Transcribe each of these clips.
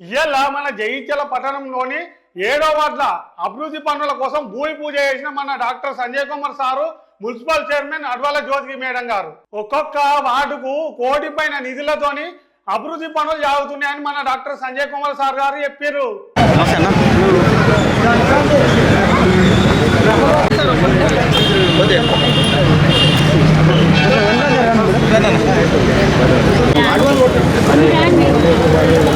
ఇవాళ మన జగిత్యాల పట్టణంలోని ఏడో వార్డుల అభివృద్ధి పనుల కోసం భూమి పూజ చేసిన మన doctor Sanjay Kumar sir municipal chairman Advala Jyoti madam గారు. ఒక్కొక్క వార్డుకు కోటి పైన నిధులతోని అభివృద్ధి పనులు జరుగుతున్నాయని మన డాక్టర్ సంజయ్ కుమార్ సార్ గారు చెప్పారు ఎటు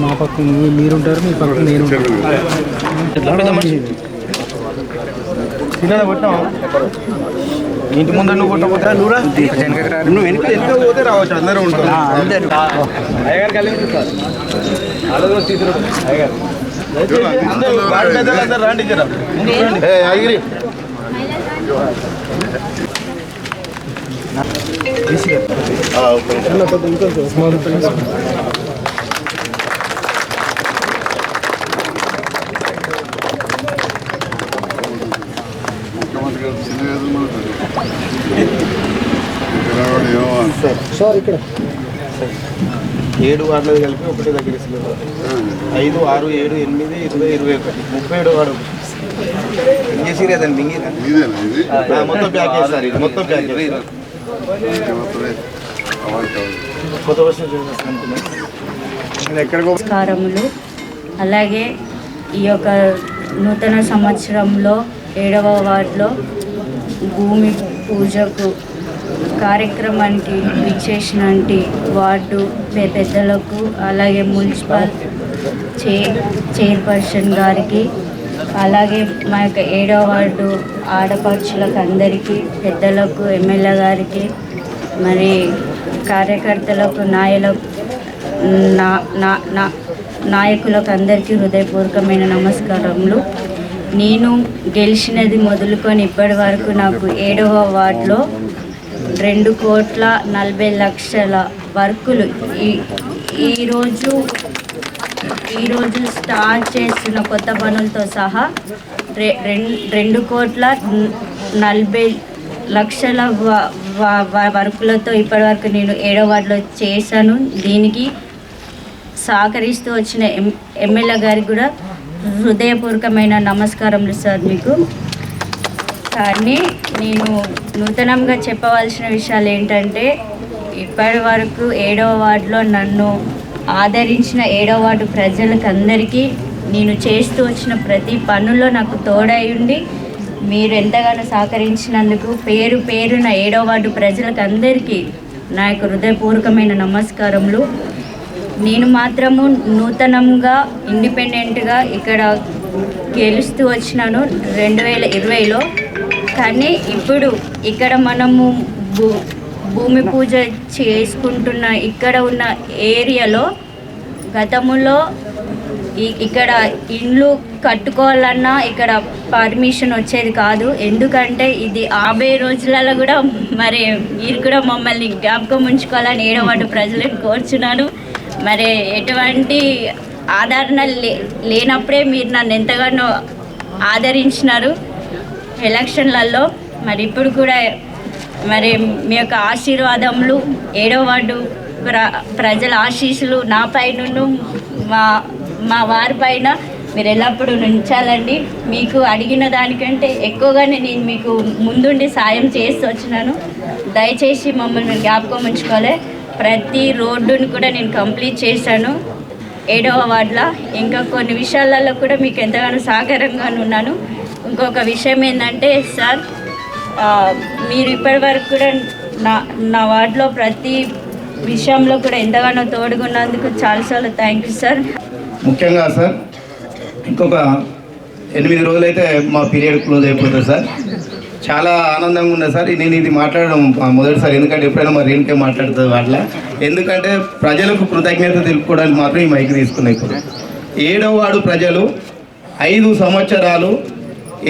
మా పక్క మీరుంటారు మీ పక్క నేను ఇంటి ముందర నువ్వు కొట్టకపోతే నువ్వురా నువ్వు వెనుక ఎంత పోతే రావచ్చు అందరూ ఉంటారు అందరూ అందరూ వాడి పెద్దలు అందరూ రండి జర ముందుకు ఏడు వార్డులు కలిపి ఒకటే దగ్గర ఐదు ఆరు ఏడు ఎనిమిది ఇరవై ఇరవై ఒకటి. ముప్పై ఏడు వాడు. లేదండి మింగిరా మొత్తం ప్యాక్ చేస్తారు ఇది మొత్తం ప్యాక్ నమస్కారములు. అలాగే ఈ యొక్క నూతన సంవత్సరంలో ఏడవ వార్డులో భూమి పూజకు కార్యక్రమానికి విచ్చేసినటువంటి వార్డు పెద్దలకు అలాగే మున్సిపల్ చే చైర్పర్సన్ గారికి అలాగే మా యొక్క ఏడవ వార్డు ఆడపడుచులకు అందరికీ పెద్దలకు ఎమ్మెల్యే గారికి మరి కార్యకర్తలకు నాయలకు నా నా నా నాయకులకు అందరికీ హృదయపూర్వకమైన నమస్కారములు. నేను గెలిచినది మొదలుకొని ఇప్పటి వరకు నాకు ఏడవ వార్డులో రెండు కోట్ల నలభై లక్షల వర్కులు ఈ ఈరోజు ఈరోజు స్టార్ట్ చేస్తున్న కొత్త పనులతో సహా రె రెండు కోట్ల నలభై లక్షల వ- వర్కులతో ఇప్పటివరకు నేను ఏడో వార్డులో చేశాను. దీనికి సహకరిస్తూ వచ్చిన ఎం ఎమ్మెల్యే గారికి కూడా హృదయపూర్వకమైన నమస్కారములు సార్ మీకు. కానీ నేను నూతనంగా చెప్పవలసిన విషయాలు ఏంటంటే ఇప్పటి వరకు ఏడవ వార్డులో నన్ను ఆదరించిన ఏడవ వార్డు ప్రజలకు అందరికీ నేను చేస్తూ వచ్చిన ప్రతి పనుల్లో నాకు తోడై ఉండి మీరు ఎంతగానో సహకరించినందుకు పేరు పేరున ఏడో వార్డు ప్రజలకు అందరికీ నా యొక్క హృదయపూర్వకమైన నమస్కారములు. నేను మాత్రము నూతనంగా ఇండిపెండెంట్గా ఇక్కడ గెలుస్తూ వచ్చినాను రెండు వేల ఇరవైలో. కానీ ఇప్పుడు ఇక్కడ మనము భూ భూమి పూజ చేసుకుంటున్న ఇక్కడ ఉన్న ఏరియాలో గతములో ఇక్కడ ఇండ్లు కట్టుకోవాలన్నా ఇక్కడ పర్మిషన్ వచ్చేది కాదు. ఎందుకంటే ఇది యాభై రోజులలో కూడా మరి మీరు కూడా మమ్మల్ని జ్ఞాపకం ఉంచుకోవాలని ఏడవాడు ప్రజలకు కోరుచున్నాను. మరి ఎటువంటి ఆదరణ లే లేనప్పుడే మీరు నన్ను ఎంతగానో ఆదరించినారు ఎలక్షన్లలో. మరి ఇప్పుడు కూడా మరి మీ యొక్క ఆశీర్వాదములు ఏడో వార్డు ప్ర ప్రజల ఆశీస్సులు నా పైన మా మా వారి పైన మీరు ఎల్లప్పుడూ ఉంచాలండి మీకు అడిగిన దానికంటే ఎక్కువగానే నేను మీకు ముందుండి సాయం చేస్తూ వచ్చినాను. దయచేసి మమ్మల్ని జ్ఞాపకం ఉంచుకోవాలి ప్రతి రోడ్డును కూడా నేను కంప్లీట్ చేశాను. ఏడవ వార్డులో. ఇంకా కొన్ని విషయాలలో కూడా మీకు ఎంతగానో సహకారంగా ఉన్నాను. ఇంకొక విషయం ఏంటంటే సార్ మీరు ఇప్పటి వరకు కూడా నా నా వార్డులో ప్రతి విషయంలో కూడా ఎంతగానో తోడుగున్నందుకు చాలాసార్లు థ్యాంక్ యూ సార్. ముఖ్యంగా సార్ ఇంకొక ఎనిమిది రోజులైతే మా పీరియడ్ క్లోజ్ అయిపోతుంది సార్. చాలా ఆనందంగా ఉంది సార్ నేను ఇది మాట్లాడడం మొదటిసారి ఎందుకంటే ఎప్పుడైనా మా రేణుకే మాట్లాడుతుంది వాళ్ళ. ఎందుకంటే ప్రజలకు కృతజ్ఞత తెలుపుకోవడానికి మాత్రం ఈ మైక్ తీసుకున్నాయి ఇప్పుడు. ఏడవ వాడు ప్రజలు ఐదు సంవత్సరాలు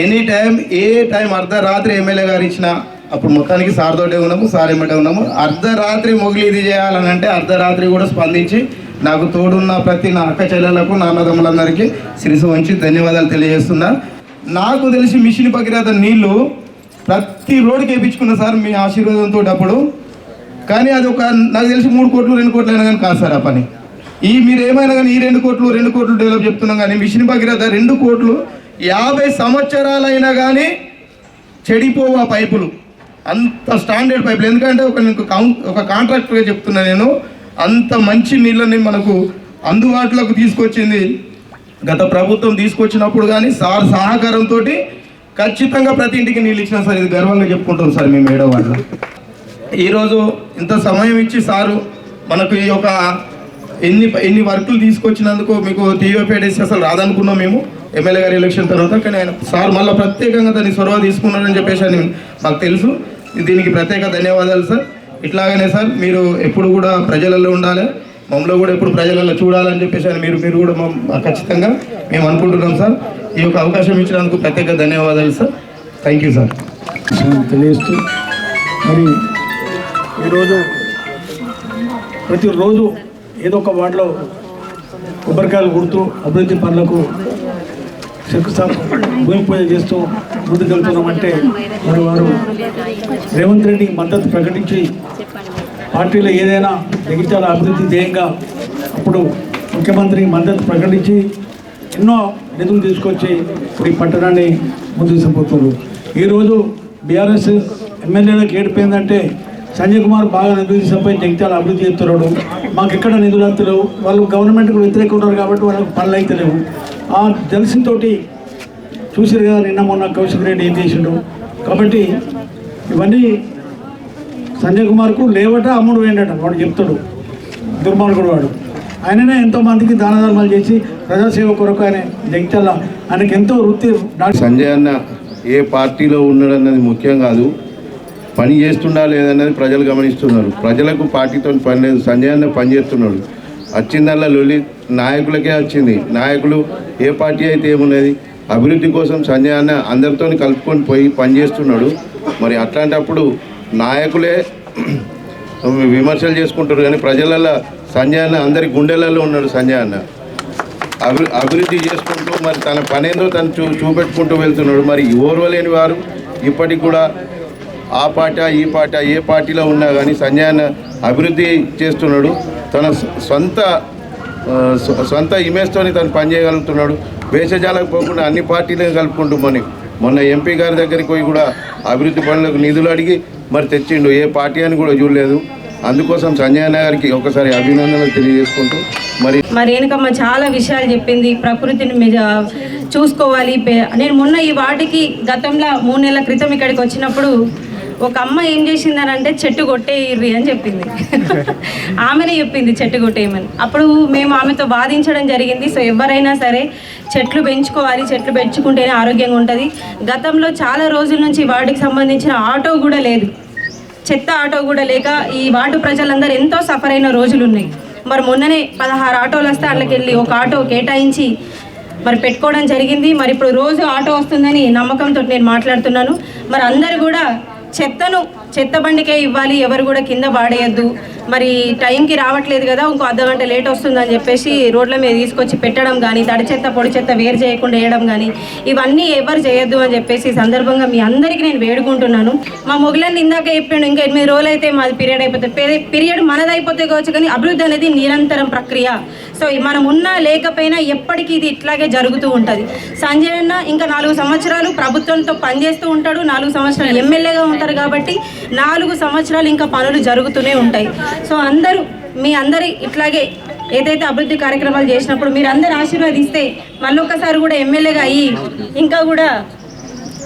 ఎనీ టైం ఏ టైం అర్ధరాత్రి ఎమ్మెల్యే గారు ఇచ్చిన అప్పుడు మొత్తానికి సార్ తోటే ఉన్నాము సార్ ఎమ్మటే ఉన్నాము. అర్ధరాత్రి మొగిలి ఇది చేయాలని అంటే అర్ధరాత్రి కూడా స్పందించి నాకు తోడున్న ప్రతి నా అక్క చెల్లెలకు నాన్నదమ్ములందరికీ శిరసు వంచి ధన్యవాదాలు తెలియజేస్తున్నా. నాకు తెలిసి మిషన్ భగీరథ నీళ్ళు ప్రతి రోడ్డుకి వేయించుకున్నా సార్ మీ ఆశీర్వాదంతో అప్పుడు కానీ అది ఒక నాకు తెలిసి మూడు కోట్లు రెండు కోట్లు అయినా కానీ కాదు సార్ ఆ పని. ఈ మీరు ఏమైనా కానీ ఈ రెండు కోట్లు రెండు కోట్లు డెవలప్ చెప్తున్నాం కానీ మిషన్ భగీరథ రెండు కోట్లు యాభై సంవత్సరాలైనా కానీ చెడిపోవు ఆ పైపులు. అంత స్టాండర్డ్ పైపులు. ఎందుకంటే ఒక నేను ఒక కాంట్రాక్టర్గా చెప్తున్నా నేను. అంత మంచి నీళ్ళని మనకు అందుబాటులోకి తీసుకొచ్చింది. గత ప్రభుత్వం తీసుకొచ్చినప్పుడు కానీ సార్ సహకారంతో ఖచ్చితంగా ప్రతి ఇంటికి నీళ్ళు ఇచ్చినా సార్ ఇది గర్వంగా చెప్పుకుంటాం సార్ మేము ఏడో వాళ్ళ ఈరోజు ఇంత సమయం ఇచ్చి సారు మనకు ఈ యొక్క ఎన్ని ఎన్ని వర్కులు తీసుకొచ్చినందుకు మీకు టీఓపీడీసీ అసలు రాదనుకున్నాం మేము. ఎమ్మెల్యే గారి ఎలక్షన్ తర్వాత కానీ ఆయన సార్ మళ్ళీ ప్రత్యేకంగా దాన్ని చొరవ తీసుకున్నారని చెప్పేసి అని మాకు తెలుసు. దీనికి ప్రత్యేక ధన్యవాదాలు సార్. ఇట్లాగనే సార్ మీరు ఎప్పుడు కూడా ప్రజలలో ఉండాలి. మమ్మల్ని కూడా ఎప్పుడు ప్రజలలో చూడాలని చెప్పేసి అని మీరు మీరు కూడా ఖచ్చితంగా మేము అనుకుంటున్నాం సార్. ఈ యొక్క అవకాశం ఇచ్చినందుకు ప్రత్యేక ధన్యవాదాలు సార్. థ్యాంక్ యూ సార్ విషయాన్ని తెలియజేస్తూ మరి ఈరోజు ప్రతిరోజు ఏదో ఒక వార్డులో కొబ్బరికాయలు కొడుతూ అభివృద్ధి పనులకు శంకుస్థాపన భూమి పూజ చేస్తూ ముందుకెళ్తున్నామంటే మరి వారు రేవంత్ రెడ్డికి మద్దతు ప్రకటించి పార్టీలో ఏదైనా జగిత్యాల అభివృద్ధి ధ్యేయంగా అప్పుడు ముఖ్యమంత్రికి మద్దతు ప్రకటించి ఎన్నో నిధులు తీసుకొచ్చి ఇప్పుడు ఈ పట్టణాన్ని ముందుకు తీసుకుపోతున్నారు. ఈరోజు బీఆర్ఎస్ ఎమ్మెల్యేలకు ఏడిపోయిందంటే సంజయ్ కుమార్ బాగా నిధులు తీసుకుపోయి జగిత్యాల అభివృద్ధి చేస్తున్నాడు. మాకు ఎక్కడ నిధులు అంతలేవు వాళ్ళు గవర్నమెంట్కి వ్యతిరేకంగా ఉన్నారు కాబట్టి వాళ్ళకి పనులు అయితే లేవు. ఆ జలసితోటి చూసారు కదా నిన్న మొన్న కౌశిక్ రెడ్డి ఏం చేసిండు. కాబట్టి ఇవన్నీ సంజయ్ కుమార్కు లేవట అమ్ముడు వేయండట. వాడు చెప్తాడు. దుర్మార్గుడు వాడు. ఆయననే ఎంతో మందికి దాన ధర్మాలు చేసి ప్రజాసేవ కొరకు ఆయన జగిత్యాల ఆయనకి ఎంతో వృత్తి సంజయ్ అన్న ఏ పార్టీలో ఉన్నాడన్నది ముఖ్యం కాదు. పని చేస్తుండా లేదన్నది ప్రజలు గమనిస్తున్నారు. ప్రజలకు పార్టీతో పని లేదు. సంజయ్ అన్న పని చేస్తున్నాడు. వచ్చిందల్లా లొలి నాయకులకే వచ్చింది. నాయకులు ఏ పార్టీ అయితే ఏమున్నది అభివృద్ధి కోసం సంజయ్ అన్న అందరితో కలుపుకొని పోయి పని చేస్తున్నాడు. మరి అట్లాంటప్పుడు నాయకులే విమర్శలు చేసుకుంటారు కానీ ప్రజలలో సంజయ్ అన్న అందరి గుండెలలో ఉన్నాడు సంజయ్ అన్న. అభి అభివృద్ధి చేసుకుంటూ మరి తన పనేందో తను చూ చూపెట్టుకుంటూ వెళ్తున్నాడు. మరి ఓర్వలేని వారు ఇప్పటికి కూడా ఆ పాట ఈ పాట ఏ పార్టీలో ఉన్నా కానీ సంజయ్ అన్న అభివృద్ధి చేస్తున్నాడు. తన సొంత సొంత ఇమేజ్తోని తను పనిచేయగలుగుతున్నాడు. వేషజాలకు పోకుండా అన్ని పార్టీలను కలుపుకుంటూ మనకి మొన్న ఎంపీ గారి దగ్గరికి పోయి కూడా అభివృద్ధి పనులకు నిధులు అడిగి మరి తెచ్చిండు. ఏ పార్టీ అని కూడా చూడలేదు. అందుకోసం సంజయ్ గారికి ఒకసారి అభినందనలు తెలియజేసుకుంటూ మరి మరి ఏనకమ్మ చాలా విషయాలు చెప్పింది. ప్రకృతిని మెజ- చూసుకోవాలి. నేను మొన్న ఈ వాటికి గతంలో మూడు నెలల క్రితం ఇక్కడికి వచ్చినప్పుడు ఒక అమ్మ ఏం చేసిందని అంటే చెట్టు కొట్టేయిర్రి అని చెప్పింది. ఆమెనే చెప్పింది చెట్టు కొట్టేయమని. అప్పుడు మేము ఆమెతో వాదించడం జరిగింది. సో ఎవరైనా సరే చెట్లు పెంచుకోవాలి చెట్లు పెంచుకుంటేనే ఆరోగ్యంగా ఉంటుంది. గతంలో చాలా రోజుల నుంచి వాటికి సంబంధించిన ఆటో కూడా లేదు. చెత్త ఆటో కూడా లేక ఈ వార్డు ప్రజలందరూ ఎంతో సఫర్ అయిన రోజులు ఉన్నాయి. మరి మొన్ననే పదహారు ఆటోలు వస్తే అందులోకి వెళ్ళి ఒక ఆటో కేటాయించి మరి పెట్టుకోవడం జరిగింది. మరి ఇప్పుడు రోజు ఆటో వస్తుందని నమ్మకంతో నేను మాట్లాడుతున్నాను. మరి అందరూ కూడా చెత్తను చెత్త బండికే ఇవ్వాలి ఎవరు కూడా కింద పాడేయద్దు. మరి టైంకి రావట్లేదు కదా ఇంకో అర్ధ గంట లేట్ వస్తుందని చెప్పేసి రోడ్ల మీద తీసుకొచ్చి పెట్టడం కానీ తడి చెత్త పొడి చెత్త వేరు చేయకుండా వేయడం కానీ ఇవన్నీ ఎవరు చేయొద్దు అని చెప్పేసి సందర్భంగా మీ అందరికీ నేను వేడుకుంటున్నాను. మా మొగలని ఇందాక చెప్పాను ఇంకా ఎనిమిది రోజులు అయితే మాది పీరియడ్ అయిపోతుంది పీరియడ్ మనది అయిపోతే కావచ్చు కానీ అభివృద్ధి అనేది నిరంతరం ప్రక్రియ. సో మనం ఉన్నా లేకపోయినా ఎప్పటికీ ఇది ఇట్లాగే జరుగుతూ ఉంటుంది. సంజయ్ అన్న ఇంకా నాలుగు సంవత్సరాలు ప్రభుత్వంతో పనిచేస్తూ ఉంటాడు. నాలుగు సంవత్సరాలు ఎమ్మెల్యేగా ఉంటారు కాబట్టి నాలుగు సంవత్సరాలు ఇంకా పనులు జరుగుతూనే ఉంటాయి. సో అందరూ మీ అందరి ఇట్లాగే ఏదైతే అభివృద్ధి కార్యక్రమాలు చేసినప్పుడు మీరు అందరు ఆశీర్వాదిస్తే మళ్ళొక్కసారి కూడా ఎమ్మెల్యేగా అయ్యి ఇంకా కూడా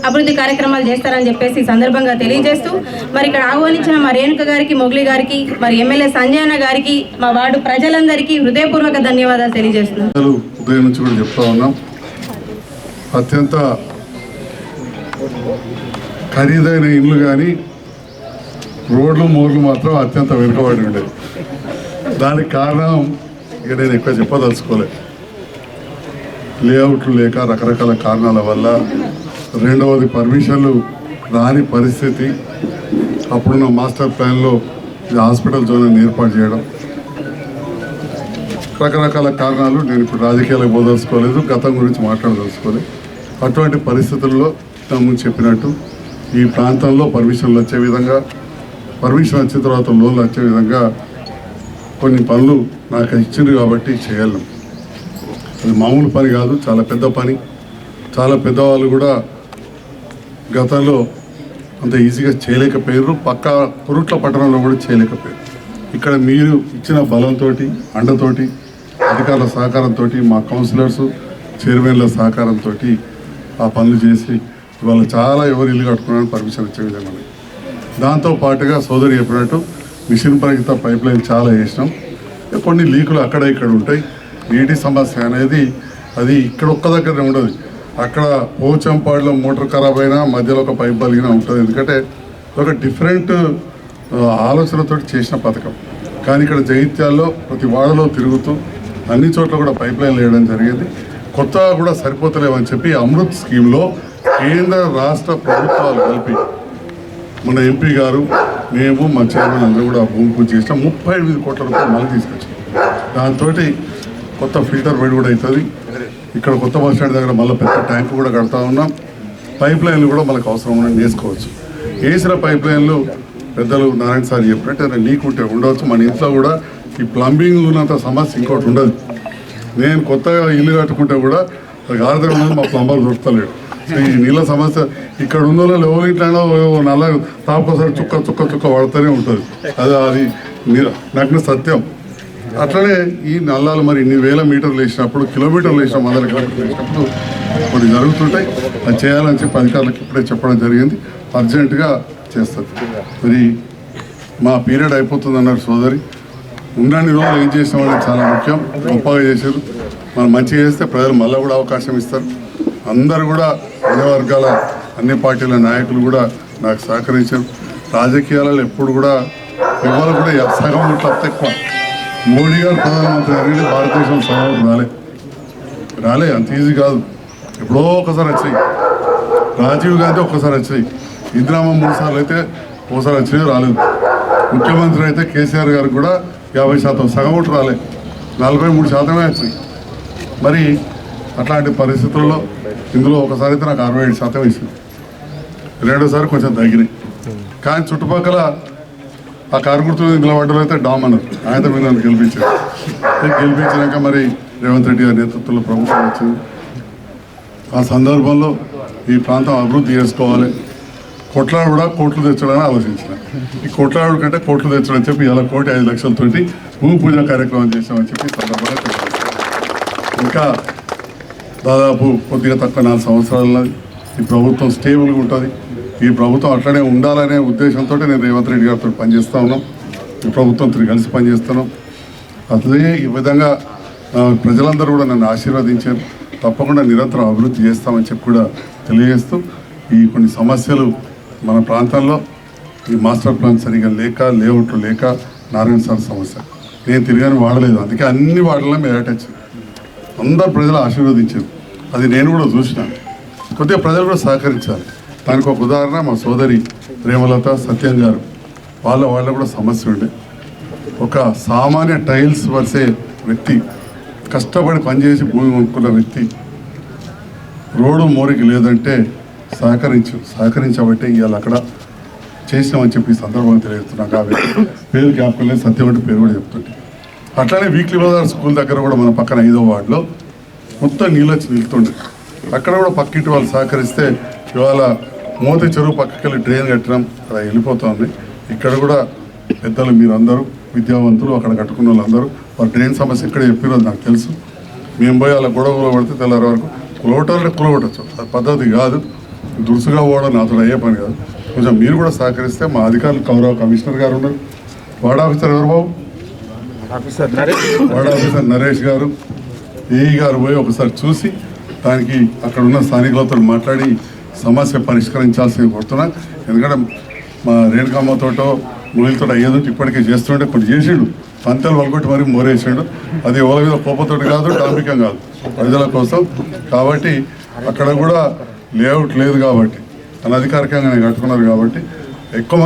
అభివృద్ధి కార్యక్రమాలు చేస్తారని చెప్పేసి సందర్భంగా తెలియజేస్తూ మరి ఇక్కడ ఆహ్వానించిన మా రేణుక గారికి మొగ్లి గారికి మరి ఎమ్మెల్యే సంజయ్ అన్న గారికి మా వార్డు ప్రజలందరికీ హృదయపూర్వక ధన్యవాదాలు తెలియజేస్తున్నాను ఉదయం నుంచి కూడా చెప్తా ఉన్నాం. అత్యంత ఖరీదైన ఇల్లు కానీ రోడ్లు మోర్లు మాత్రం అత్యంత వెనుకబడి ఉండేది దానికి కారణం ఇక నేను ఎక్కువ చెప్పదలుచుకోలేదు లేఅవుట్లు లేక రకరకాల కారణాల వల్ల రెండవది పర్మిషన్లు రాని పరిస్థితి. అప్పుడున్న మాస్టర్ ప్లాన్లో ఈ హాస్పిటల్ జోన్ ఏర్పాటు చేయడం. రకరకాల కారణాలు నేను ఇప్పుడు రాజకీయాలకు పోదలుచుకోలేదు గతం గురించి మాట్లాడదలుచుకోలేదు. అటువంటి పరిస్థితుల్లో ముందు చెప్పినట్టు ఈ ప్రాంతంలో పర్మిషన్లు వచ్చే విధంగా పర్మిషన్ వచ్చిన తర్వాత లోన్లు వచ్చే విధంగా కొన్ని పనులు నాకు ఇచ్చింది కాబట్టి చేయలేం అది మామూలు పని కాదు చాలా పెద్ద పని. చాలా పెద్దవాళ్ళు కూడా గతంలో అంత ఈజీగా చేయలేకపోయారు పక్క కురుట్ల పట్టణంలో కూడా చేయలేకపోయారు ఇక్కడ మీరు ఇచ్చిన బలంతో అండతోటి అధికారుల సహకారంతో మా కౌన్సిలర్స్ చైర్మన్ల సహకారంతో ఆ పనులు చేసి ఇవాళ చాలా ఎవరు ఇల్లు కట్టుకున్నారని పర్మిషన్ ఇచ్చే విధంగా దాంతో పాటుగా సోదరి చెప్పినట్టు మిషన్ పరిగిత పైప్ లైన్ చాలా వేసినాం. కొన్ని లీకులు అక్కడ ఇక్కడ ఉంటాయి. నీటి సమస్య అనేది అది ఇక్కడ ఒక్క దగ్గర ఉండదు. అక్కడ పోచంపాడులో మోటార్ ఖరాబ్ అయినా మధ్యలో ఒక పైప్ బలిగిన ఉంటుంది. ఎందుకంటే ఒక డిఫరెంట్ ఆలోచనతో చేసిన పథకం. కానీ ఇక్కడ జగిత్యాల్లో ప్రతి వాడలో తిరుగుతూ అన్ని చోట్ల కూడా పైప్ లైన్ వేయడం జరిగింది. కొత్తగా కూడా సరిపోతలేవని చెప్పి అమృత్ స్కీమ్లో కేంద్ర రాష్ట్ర ప్రభుత్వాలు కలిపి మన ఎంపీ గారు మేము మా చైర్మన్ అందరూ కూడా భూమి పూజ చేసినాం. ముప్పై ఎనిమిది కోట్ల రూపాయలు మళ్ళీ తీసుకొచ్చాం. దాంతో కొత్త ఫిల్టర్ బెడ్ కూడా అవుతుంది. ఇక్కడ కొత్త బస్ స్టాండ్ దగ్గర మళ్ళీ పెద్ద ట్యాంక్ కూడా కడతా ఉన్నాం. పైప్ లైన్లు కూడా మనకు అవసరం ఉన్నది వేసుకోవచ్చు వేసిన పైప్ లైన్లు పెద్దలు నారాయణ సార్ చెప్పినట్టు లీక్ ఉంటే ఉండవచ్చు మన ఇంట్లో కూడా ఈ ప్లంబింగ్ ఉన్నంత సమస్య ఇంకోటి ఉండదు. నేను కొత్తగా ఇల్లు కట్టుకుంటే కూడా అది ఆరుదల ఉన్నది మా ప్లంబర్ దొరుకుతలేడు ఈ నీళ్ళ సమస్య ఇక్కడ ఉందో ఎవరి ఇంట్లో నల్ల తాపసారి చుక్క చుక్క చుక్క పడుతూనే ఉంటుంది. అది అది నగ్న సత్యం. అట్లనే ఈ నల్లాలు మరి ఇన్ని వేల మీటర్లు వేసినప్పుడు కిలోమీటర్లు వేసిన వందల కిలోమీటర్లు వేసినప్పుడు కొన్ని జరుగుతుంటాయి. అది చేయాలని చెప్పి అధికారులకు ఇప్పుడే చెప్పడం జరిగింది. అర్జెంటుగా చేస్తారు. మరి మా పీరియడ్ అయిపోతుంది అన్నారు సోదరి. ఉండని రోజులు ఏం చేసామనేది చాలా ముఖ్యం. గొప్పగా చేశారు. మనం మంచిగా చేస్తే ప్రజలు మళ్ళీ కూడా అవకాశం ఇస్తారు. అందరు కూడా అన్ని వర్గాల అన్ని పార్టీల నాయకులు కూడా నాకు సహకరించారు. రాజకీయాలలో ఎప్పుడు కూడా ఎవరు కూడా సగం ఓట్లు అంత ఎక్కువ. మోడీ గారు ప్రధానమంత్రి అనేది భారతదేశం సగం రాలే. రాలే అంత ఈజీ కాదు. ఎప్పుడో ఒకసారి వచ్చాయి రాజీవ్ గాంధీ ఒక్కసారి వచ్చాయి ఇందిరామ మూడు సార్లు అయితే ఒకసారి వచ్చినాయి రాలేదు. ముఖ్యమంత్రి అయితే కేసీఆర్ గారికి కూడా యాభై శాతం సగం ఓట్లు రాలే. నలభై మూడు శాతమే వచ్చినాయి. మరి అట్లాంటి పరిస్థితుల్లో ఇందులో ఒకసారి అయితే నాకు అరవై ఏడు శాతం వేసింది రెండోసారి కొంచెం తగ్గినాయి. కానీ చుట్టుపక్కల ఆ కారు గుర్తు నిలబడ్డలో అయితే డామ్ అన్నారు. ఆయన మీద నన్ను గెలిపించారు. గెలిపించినాక మరి రేవంత్ రెడ్డి గారి నేతృత్వంలో ప్రభుత్వం వచ్చింది. ఆ సందర్భంలో ఈ ప్రాంతం అభివృద్ధి చేసుకోవాలి. కొట్లాడు కూడా కోట్లు తెచ్చడానికి ఆలోచించిన. ఈ కొట్లాడు కంటే కోట్లు తెచ్చడం అని చెప్పి ఇలా కోటి ఐదు లక్షలతోటి భూమి పూజ కార్యక్రమం చేశామని చెప్పి సందర్భంగా ఇంకా దాదాపు కొద్దిగా తక్కువ నాలుగు సంవత్సరాల ఈ ప్రభుత్వం స్టేబుల్గా ఉంటుంది. ఈ ప్రభుత్వం అట్లనే ఉండాలనే ఉద్దేశంతో నేను రేవంత్ రెడ్డి గారితో పనిచేస్తూ ఉన్నాం. ఈ ప్రభుత్వంతో కలిసి పనిచేస్తున్నాం. అదే ఈ విధంగా ప్రజలందరూ కూడా నన్ను ఆశీర్వదించారు. తప్పకుండా నిరంతరం అభివృద్ధి చేస్తామని చెప్పి కూడా తెలియజేస్తూ ఈ కొన్ని సమస్యలు మన ప్రాంతంలో ఈ మాస్టర్ ప్లాన్ సరిగా లేక లేఅవుట్లు లేక నారాయణ సార్ సమస్య. నేను తిరిగాని వాడలేదు. అందుకే అన్ని వాడలో మేము అటాచ్ అందరు ప్రజలు ఆశీర్వదించారు. అది నేను కూడా చూసినాను కొద్దిగా ప్రజలు కూడా సహకరించాలి. దానికి ఒక ఉదాహరణ మా సోదరి ప్రేమలత సత్యం గారు. వాళ్ళ వాళ్ళ కూడా సమస్య ఉండే. ఒక సామాన్య టైల్స్ వరిసే వ్యక్తి కష్టపడి పనిచేసి భూమి కొనుక్కున్న వ్యక్తి రోడ్డు మోరికి లేదంటే సహకరించు సహకరించబట్టే ఇవాళ అక్కడ చేసినామని చెప్పి సందర్భంగా తెలియజేస్తున్నాం కాబట్టి పేరు జ్ఞాపకం లేదు సత్యం అంటే పేరు కూడా చెప్తుంటే. అట్లానే వీక్లీ బజార్ స్కూల్ దగ్గర కూడా మన పక్కన ఐదో వార్డులో మొత్తం నీళ్ళు వచ్చి నిలుతుండే. అక్కడ కూడా పక్కింటి వాళ్ళు సహకరిస్తే ఇవాళ మోతి చెరువు పక్కకి వెళ్ళి డ్రైన్ కట్టడం అలా వెళ్ళిపోతుంది. ఇక్కడ కూడా పెద్దలు మీరందరూ విద్యావంతులు అక్కడ కట్టుకున్న వాళ్ళందరూ వాళ్ళ డ్రైన్ సమస్య ఎక్కడ చెప్పిరో నాకు తెలుసు. మేము పోయి అలా గొడవ పడితే తెల్లారి వరకు కులవటాలంటే కులవటచ్చు అది పద్ధతి కాదు. దురుసుగా పోవడం నాతో అయ్యే పని కాదు. కొంచెం మీరు కూడా సహకరిస్తే మా అధికారులు గౌరవ కమిషనర్ గారు ఉన్నారు. వార్డ్ ఆఫీసర్ ఎవరు బాబు? వార్డ్ ఆఫీసర్ నరేష్ గారు. ఏఈ గారు పోయి ఒకసారి చూసి దానికి అక్కడ ఉన్న స్థానికులతో మాట్లాడి సమస్య పరిష్కరించాల్సింది కోరుతున్నా. ఎందుకంటే మా రేణుకమ్మతోటో ముగిలితో అయ్యేదో ఇప్పటికే చేస్తుంటే కొన్ని చేసిండు. పంతలు వలగొట్టి మరి మోరేసిండు. అది ఎవరి మీద కోపతోటి కాదు డాంబికం కాదు. ప్రజల కోసం. కాబట్టి అక్కడ కూడా లేఅవుట్ లేదు కాబట్టి అనధికారికంగానే కట్టుకున్నారు కాబట్టి ఎక్కువ మంది